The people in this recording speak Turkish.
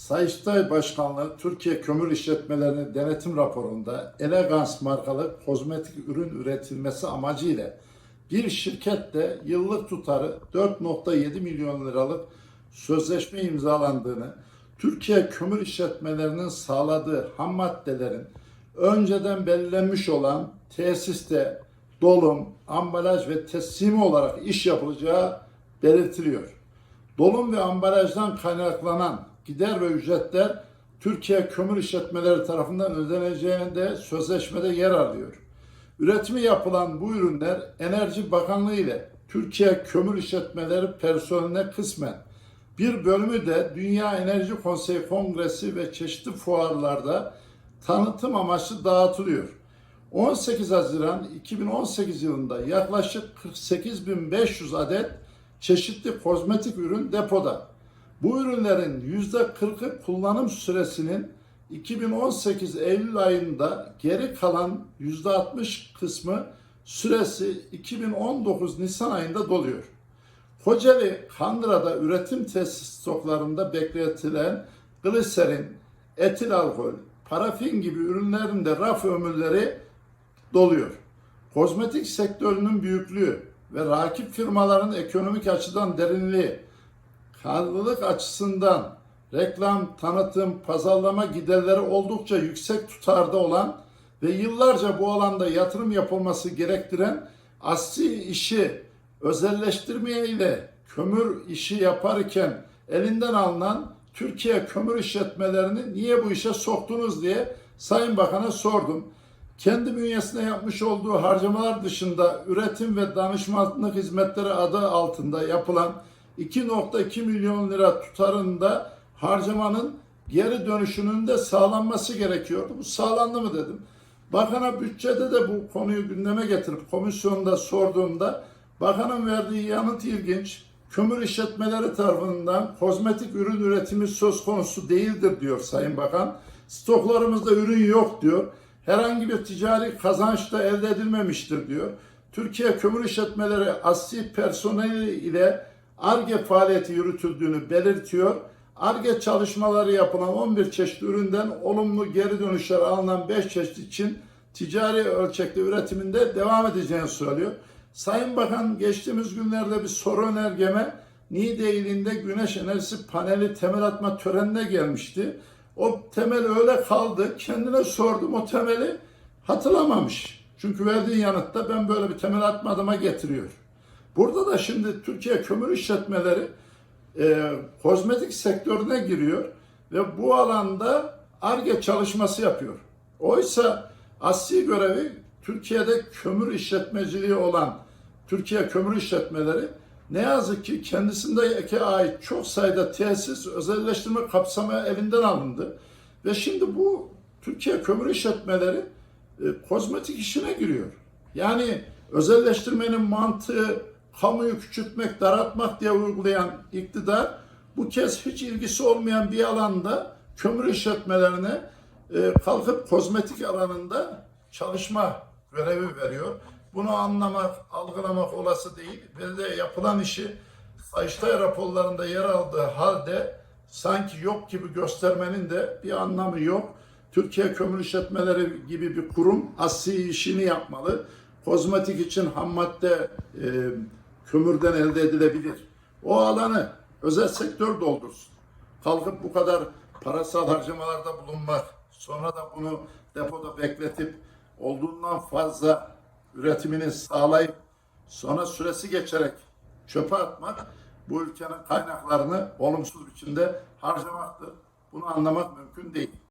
Sayıştay Başkanlığı Türkiye Kömür İşletmelerinin denetim raporunda Elegans markalı kozmetik ürün üretilmesi amacıyla bir şirkette yıllık tutarı 4.7 milyon liralık sözleşme imzalandığını, Türkiye Kömür İşletmelerinin sağladığı ham maddelerin önceden belirlenmiş olan tesiste dolum, ambalaj ve teslimi olarak iş yapılacağı belirtiliyor. Dolum ve ambalajdan kaynaklanan gider ve ücretler Türkiye Kömür İşletmeleri tarafından ödeneceğinde sözleşmede yer alıyor. Üretimi yapılan bu ürünler Enerji Bakanlığı ile Türkiye Kömür İşletmeleri personeline kısmen bir bölümü de Dünya Enerji Konseyi Kongresi ve çeşitli fuarlarda tanıtım amaçlı dağıtılıyor. 18 Haziran 2018 yılında yaklaşık 48.500 adet çeşitli kozmetik ürün depoda. Bu ürünlerin %40'ı kullanım süresinin 2018 Eylül ayında geri kalan %60 kısmı süresi 2019 Nisan ayında doluyor. Kocaeli Kandıra'da üretim tesis stoklarında bekletilen gliserin, etil alkol, parafin gibi ürünlerin de raf ömürleri doluyor. Kozmetik sektörünün büyüklüğü ve rakip firmaların ekonomik açıdan derinliği, karlılık açısından reklam, tanıtım, pazarlama giderleri oldukça yüksek tutarda olan ve yıllarca bu alanda yatırım yapılması gerektiren asli işi özelleştirmeye ile kömür işi yaparken elinden alınan Türkiye kömür işletmelerini niye bu işe soktunuz diye Sayın Bakan'a sordum. Kendi bünyesine yapmış olduğu harcamalar dışında üretim ve danışmanlık hizmetleri adı altında yapılan 2.2 milyon lira tutarında harcamanın geri dönüşünün de sağlanması gerekiyordu. Bu sağlandı mı dedim. Bakana bütçede de bu konuyu gündeme getirip komisyonda sorduğumda bakanın verdiği yanıt ilginç. Kömür işletmeleri tarafından kozmetik ürün üretimi söz konusu değildir diyor Sayın Bakan. Stoklarımızda ürün yok diyor. Herhangi bir ticari kazanç da elde edilmemiştir diyor. Türkiye Kömür İşletmeleri asli personeli ile ARGE faaliyeti yürütüldüğünü belirtiyor. ARGE çalışmaları yapılan 11 çeşit üründen olumlu geri dönüşler alınan 5 çeşit için ticari ölçekte üretiminde devam edeceğini söylüyor. Sayın Bakan geçtiğimiz günlerde bir soru önergeme Niğde ilinde güneş enerjisi paneli temel atma törenine gelmişti. O temel öyle kaldı. Kendine sordum o temeli hatırlamamış. Çünkü verdiği yanıtta ben böyle bir temel atmadığıma getiriyor. Burada da şimdi Türkiye Kömür İşletmeleri e, kozmetik sektörüne giriyor ve bu alanda ARGE çalışması yapıyor. Oysa asli görevi Türkiye'de kömür işletmeciliği olan Türkiye Kömür İşletmeleri ne yazık ki kendisindeki ait çok sayıda tesis özelleştirme kapsamı elinden alındı. Ve şimdi bu Türkiye Kömür İşletmeleri e, kozmetik işine giriyor. Yani özelleştirmenin mantığı kamuyu küçültmek, daraltmak diye uygulayan iktidar bu kez hiç ilgisi olmayan bir alanda kömür işletmelerine e, kalkıp kozmetik alanında çalışma görevi veriyor. Bunu anlamak, algılamak olası değil. Ve de yapılan işi Sayıştay raporlarında yer aldığı halde sanki yok gibi göstermenin de bir anlamı yok. Türkiye Kömür İşletmeleri gibi bir kurum asli işini yapmalı. Kozmetik için ham madde e, kömürden elde edilebilir. O alanı özel sektör doldursun. Kalkıp bu kadar parasal harcamalarda bulunmak, sonra da bunu depoda bekletip olduğundan fazla üretimini sağlayıp sonra süresi geçerek çöpe atmak bu ülkenin kaynaklarını olumsuz biçimde harcamaktır. Bunu anlamak mümkün değil.